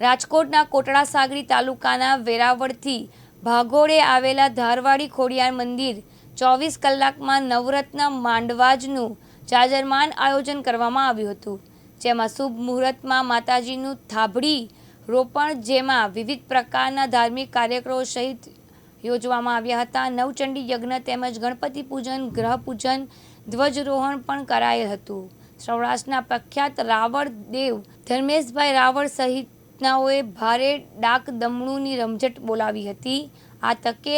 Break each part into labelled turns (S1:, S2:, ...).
S1: રાજકોટના કોટડા સાગરી તાલુકાના વેરાવળથી ભાગોળે આવેલા ધારવાડી ખોડિયાર મંદિર ચોવીસ કલાકમાં નવરત્ન માંડવાજનું જાજરમાન આયોજન કરવામાં આવ્યું હતું. જેમાં શુભ મુહૂર્તમાં માતાજીનું થાબડી રોપણ જેમાં વિવિધ પ્રકારના ધાર્મિક કાર્યક્રમો સહિત યોજવામાં આવ્યા હતા. નવચંડી યજ્ઞ તેમજ ગણપતિ પૂજન, ગ્રહ પૂજન, ધ્વજરોહણ પણ કરાયેલ હતું. સૌરાષ્ટ્રના પ્રખ્યાત રાવળ દેવ ધર્મેશભાઈ રાવળ સહિતનાઓએ ભારે ડાક દમણુની રમઝટ બોલાવી હતી. આ તકે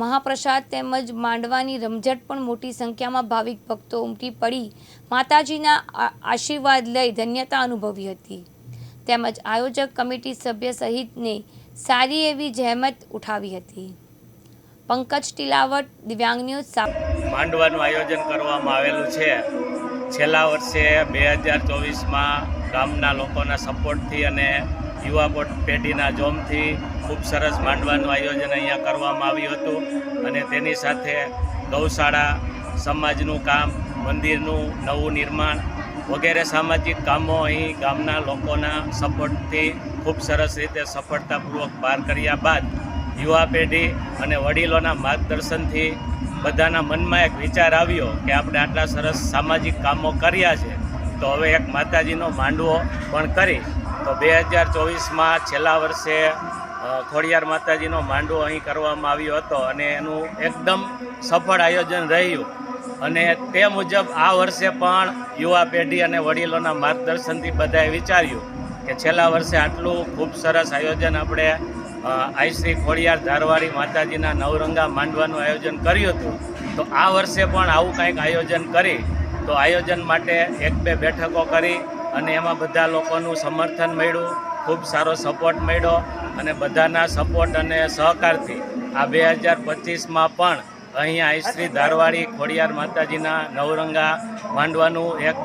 S1: મહાપ્રસાદ તેમજ માંડવાની રમઝટ પણ મોટી સંખ્યામાં ભાવિક ભક્તો ઉમટી પડી. માતાજીના આશીર્વાદ લઈ ધન્યતા અનુભવી હતી. તેમજ આયોજક કમિટી સભ્ય સહિતને સારી એવી જહેમત ઉઠાવી હતી. પંકજ ટીલાવટ, દિવ્યાંગ ન્યૂઝ
S2: માંડવાનું આયોજન કરવામાં આવેલું છે. છેલ્લા વર્ષે બે હજાર ચોવીસમાં ગામના લોકોના સપોર્ટથી અને યુવા પેઢીના જોમથી ખૂબ સરસ માંડવાનું આયોજન અહીંયા કરવામાં આવ્યું હતું અને તેની સાથે ગૌશાળા, સમાજનું કામ, મંદિરનું નવું નિર્માણ વગેરે સામાજિક કામો અહીં ગામના લોકોના સપોર્ટથી ખૂબ સરસ રીતે સફળતાપૂર્વક પાર કર્યા બાદ યુવા પેઢી અને વડીલોના માર્ગદર્શનથી બધાના મનમાં એક વિચાર આવ્યો કે આપણે આટલા સરસ સામાજિક કામો કર્યા છે, તો હવે એક માતાજીનો માંડવો પણ કરી તો બે હજાર ચોવીસમાં છેલ્લા વર્ષે ખોડિયાર માતાજીનો માંડવો અહીં કરવામાં આવ્યો હતો અને એનું એકદમ સફળ આયોજન રહ્યું. અને તે મુજબ આ વર્ષે પણ યુવા પેઢી અને વડીલોના માર્ગદર્શનથી બધાએ વિચાર્યું કે છેલ્લા વર્ષે આટલું ખૂબ સરસ આયોજન આપણે આઈશ્રી આઈ શ્રી ખોડિયાર ધારવાડી માતાજીના નવરંગા માંડવાનું આયોજન કર્યું હતું. તો આ વર્ષે પણ આવું કંઈક આયોજન કરી, તો આયોજન માટે એક બે બેઠકો કરી અને એમાં બધા લોકોનું સમર્થન મળ્યું, ખૂબ સારો સપોર્ટ મળ્યો અને બધાના સપોર્ટ અને સહકારથી આ બે હજાર પચીસમાં પણ અહીંયા શ્રી ધારવાડી ખોડિયાર માતાજીના નવરંગા માંડવાનું એક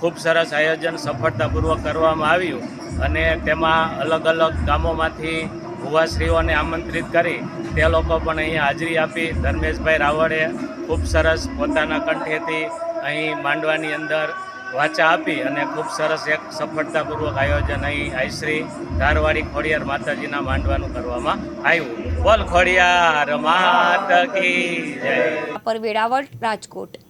S2: ખૂબ સરસ આયોજન સફળતાપૂર્વક કરવામાં આવ્યું અને તેમાં અલગ અલગ ગામોમાંથી ભુવાશ્રીઓને આમંત્રિત કરી તે લોકો પણ અહીંયા હાજરી આપી. ધર્મેશભાઈ રાવળે ખૂબ સરસ પોતાના કંઠેથી અહીં માંડવાની અંદર વાચા આપી અને ખૂબ સરસ એક સફળતાપૂર્વક આયોજન અહીં આઈશ્રી ધારવાડી ખોડિયાર માતાજીના માંડવાનું કરવામાં આવ્યું. બોલ ખોડિયાર, માત કી જય.
S1: પર વેળાવળ રાજકોટ.